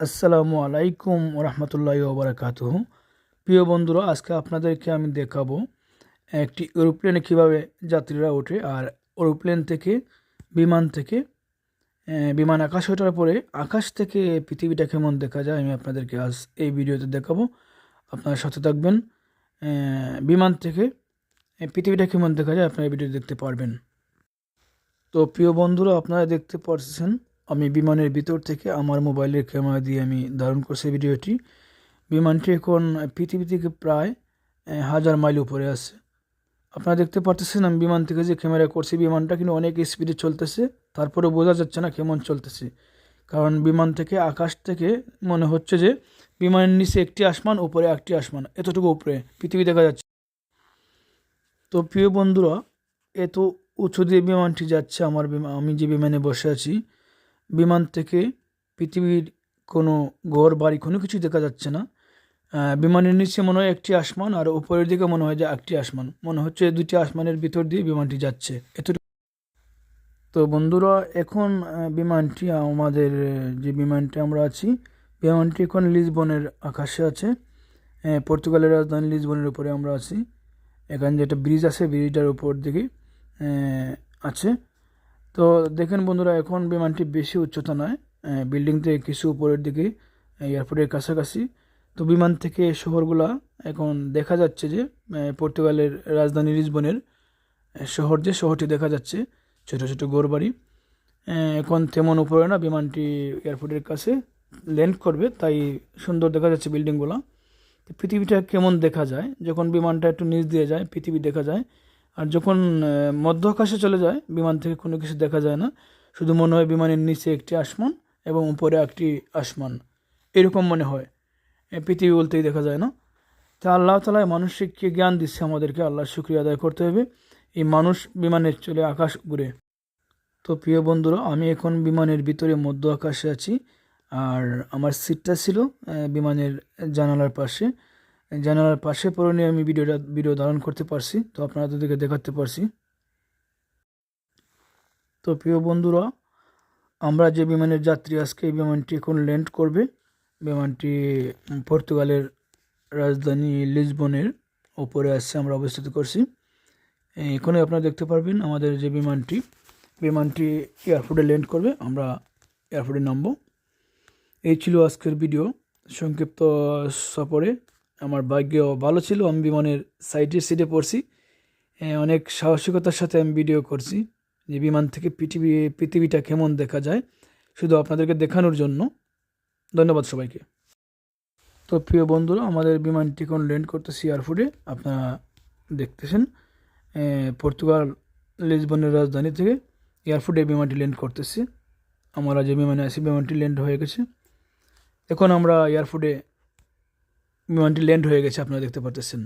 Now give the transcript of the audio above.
আসসালামু আলাইকুম রহমতুল্লাহ ওবরাকাত প্রিয় বন্ধুরা, আজকে আপনাদেরকে আমি দেখাবো একটি এরোপ্লেনে কীভাবে যাত্রীরা ওঠে আর এরোপ্লেন থেকে বিমান থেকে বিমান আকাশ ওঠার পরে আকাশ থেকে পৃথিবীটা কেমন দেখা যায় আমি আপনাদেরকে আজ এই ভিডিওতে দেখাবো। আপনারা সাথে থাকবেন বিমান থেকে পৃথিবীটা কেমন দেখা যায় আপনারা ভিডিও দেখতে পারবেন। তো প্রিয় বন্ধুরা, আপনারা দেখতে পাচ্ছেন আমি বিমানের ভিতর থেকে আমার মোবাইলের ক্যামেরা দিয়ে আমি ধারণ করছি ভিডিওটি। বিমানটি এখন পৃথিবী থেকে প্রায় হাজার মাইল উপরে আছে। আপনারা দেখতে পারতেছেন আমি বিমান থেকে যে ক্যামেরা করছি, বিমানটা কিন্তু অনেক স্পিডে চলতেছে। তারপরে বোঝা যাচ্ছে না কেমন চলতেছে। কারণ বিমান থেকে আকাশ থেকে মনে হচ্ছে যে বিমানের নিচে একটি আসমান, উপরে একটি আসমান, এতটুকু উপরে পৃথিবী দেখা যাচ্ছে। তো প্রিয় বন্ধুরা, এত উঁচু দিয়ে বিমানটি যাচ্ছে আমার আমি যে বিমানে বসে আছি বিমান থেকে পৃথিবীর কোনো ঘর, বাড়ি কোনো কিছু দেখা যাচ্ছে না। বিমানের নিচে মনে হয় একটি আসমান আর উপরের দিকে মনে হয় যে একটি আসমান। মনে হচ্ছে দুটি আসমানের ভিতর দিয়ে বিমানটি যাচ্ছে। এতটুকু। তো বন্ধুরা, এখন বিমানটি আমাদের যে বিমানটি আমরা আছি, বিমানটি এখন লিসবনের আকাশে আছে। পর্তুগালের রাজধানী লিসবনের উপরে আমরা আছি। এখানে যেটা ব্রিজ আছে, ব্রিজটার উপর দিকে আছে। তো দেখেন বন্ধুরা, এখন বিমানটি বেশি উচ্চতা নয় বিল্ডিং থেকে কিছু উপরের দিকে এয়ারপোর্টের কাছাকাছি। তো বিমান থেকে শহরগুলা এখন দেখা যাচ্ছে যে পর্তুগালের রাজধানী লিসবনের শহর যে শহরটি দেখা যাচ্ছে, ছোট ছোট ঘরবাড়ি এখন তেমন উপরে না বিমানটি এয়ারপোর্টের কাছে ল্যান্ড করবে, তাই সুন্দর দেখা যাচ্ছে বিল্ডিংগুলো। পৃথিবীটা কেমন দেখা যায়, যখন বিমানটা একটু নিচ দিয়ে যায়, পৃথিবী দেখা যায় আর যখন মধ্য আকাশে চলে যায়, বিমান থেকে কোনো কিছু দেখা যায় না, শুধু মনে হয় বিমানের নিচে একটি আসমান এবং উপরে একটি আসমান। এরকম মনে হয়। পৃথিবী বলতেই দেখা যায় না। তা আল্লাহ তালা মানুষকে জ্ঞান দিচ্ছে আমাদেরকে। আল্লাহ শুক্রিয়া আদায় করতে হবে। এই মানুষ বিমানের চলে আকাশ ঘুরে। তো প্রিয় বন্ধুরা, আমি এখন বিমানের ভিতরে মধ্য আকাশে আছি। আর আমার সিটটা ছিল বিমানের জানালার পাশে। জানালার পাশে পরে আমি ভিডিওটা, ভিডিও ধারণ করতে পারছি, তো আপনাদেরকে দেখাতে পারছি। তো প্রিয় বন্ধুরা, আমরা যে বিমানের যাত্রী আজকে এই বিমানটি এখন ল্যান্ড করবে, বিমানটি পর্তুগালের রাজধানী লিসবনের ওপরে আসছে আমরা অবস্থিত করছি। এখানে আপনারা দেখতে পারবেন আমাদের যে বিমানটি বিমানটি এয়ারপোর্টে ল্যান্ড করবে, আমরা এয়ারপোর্টে নামবো। এই ছিল আজকের ভিডিও, সংক্ষিপ্ত সফরে আমার ভাগ্য ভালো ছিল। আমি বিমানের সাইডের সিটে পড়ছি। অনেক সাহসিকতার সাথে আমি ভিডিও করছি যে বিমান থেকে পৃথিবী, পৃথিবীটা কেমন দেখা যায় শুধু আপনাদেরকে দেখানোর জন্য। ধন্যবাদ সবাইকে। তো প্রিয় বন্ধুরা, আমাদের বিমানটি এখন ল্যান্ড করতেছি এয়ারপোর্টে আপনারা দেখতেছেন পর্তুগাল, লিসবনের রাজধানী থেকে এয়ারপোর্টে বিমানটি ল্যান্ড করতেছি। আমরা যে বিমানে আছি, বিমানটি ল্যান্ড হয়ে গেছে। এখন আমরা এয়ারপোর্টে বিমানটি ল্যান্ড হয়ে গেছে আপনারা দেখতে পারতেছেন।